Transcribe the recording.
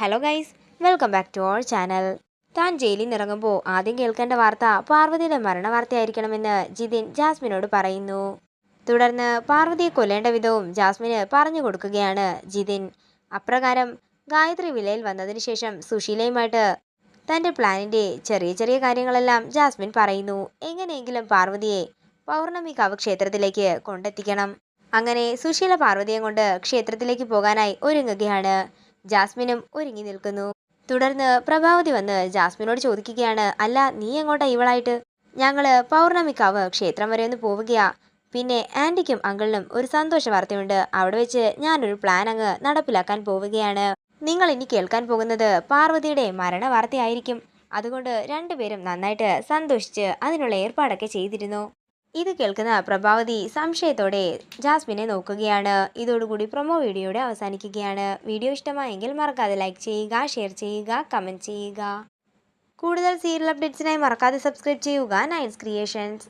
Hello guys welcome back to our channel താൻ ജയിലിൽ നിറങ്ങുമ്പോൾ ആദ്യം കേൾക്കേണ്ട വാർത്ത പാർവതിയുടെ മരണ വാർത്തയായിരിക്കണമെന്ന് ജിതിൻ ജാസ്മിനോട് പറയുന്നു. തുടർന്ന് പാർവതിയെ കൊല്ലേണ്ട വിധവും ജാസ്മിന് പറഞ്ഞു കൊടുക്കുകയാണ് ജിതിൻ. അപ്രകാരം ഗായത്രി വിലയിൽ വന്നതിന് ശേഷം സുശീലയുമായിട്ട് തന്റെ പ്ലാനിന്റെ ചെറിയ ചെറിയ കാര്യങ്ങളെല്ലാം ജാസ്മിൻ പറയുന്നു. എങ്ങനെയെങ്കിലും പാർവതിയെ പൗർണമി കാവ് ക്ഷേത്രത്തിലേക്ക് കൊണ്ടെത്തിക്കണം. അങ്ങനെ സുശീല പാർവതിയെ കൊണ്ട് ക്ഷേത്രത്തിലേക്ക് പോകാനായി ഒരുങ്ങുകയാണ്. ജാസ്മിനും ഒരുങ്ങി നിൽക്കുന്നു. തുടർന്ന് പ്രഭാവതി വന്ന് ജാസ്മിനോട് ചോദിക്കുകയാണ് അല്ല നീ എങ്ങോട്ടാ ഇവളായിട്ട്? ഞങ്ങൾ പൗർണമിക്കാവ് ക്ഷേത്രം വരെ ഒന്ന് പോവുകയാ. പിന്നെ ആന്റിക്കും അങ്കിളിനും ഒരു സന്തോഷ വാർത്തയുണ്ട്. അവിടെ വെച്ച് ഞാനൊരു പ്ലാൻ അങ്ങ് നടപ്പിലാക്കാൻ പോവുകയാണ്. നിങ്ങൾ ഇനി കേൾക്കാൻ പോകുന്നത് പാർവതിയുടെ മരണ വാർത്തയായിരിക്കും. അതുകൊണ്ട് രണ്ടുപേരും നന്നായിട്ട് സന്തോഷിച്ച് അതിനുള്ള ഏർപ്പാടൊക്കെ ചെയ്തിരുന്നു. ഇത് കേൾക്കുന്ന പ്രഭാവതി സംശയത്തോടെ ജാസ്മിനെ നോക്കുകയാണ്. ഇതോടുകൂടി പ്രൊമോ വീഡിയോയുടെ അവസാനിക്കുകയാണ്. വീഡിയോ ഇഷ്ടമായെങ്കിൽ മറക്കാതെ ലൈക്ക് ചെയ്യുക ഷെയർ ചെയ്യുക കമന്റ് ചെയ്യുക. കൂടുതൽ സീരിയൽ അപ്ഡേറ്റ്സിനായി മറക്കാതെ സബ്സ്ക്രൈബ് ചെയ്യുക നയൻസ് ക്രിയേഷൻസ്.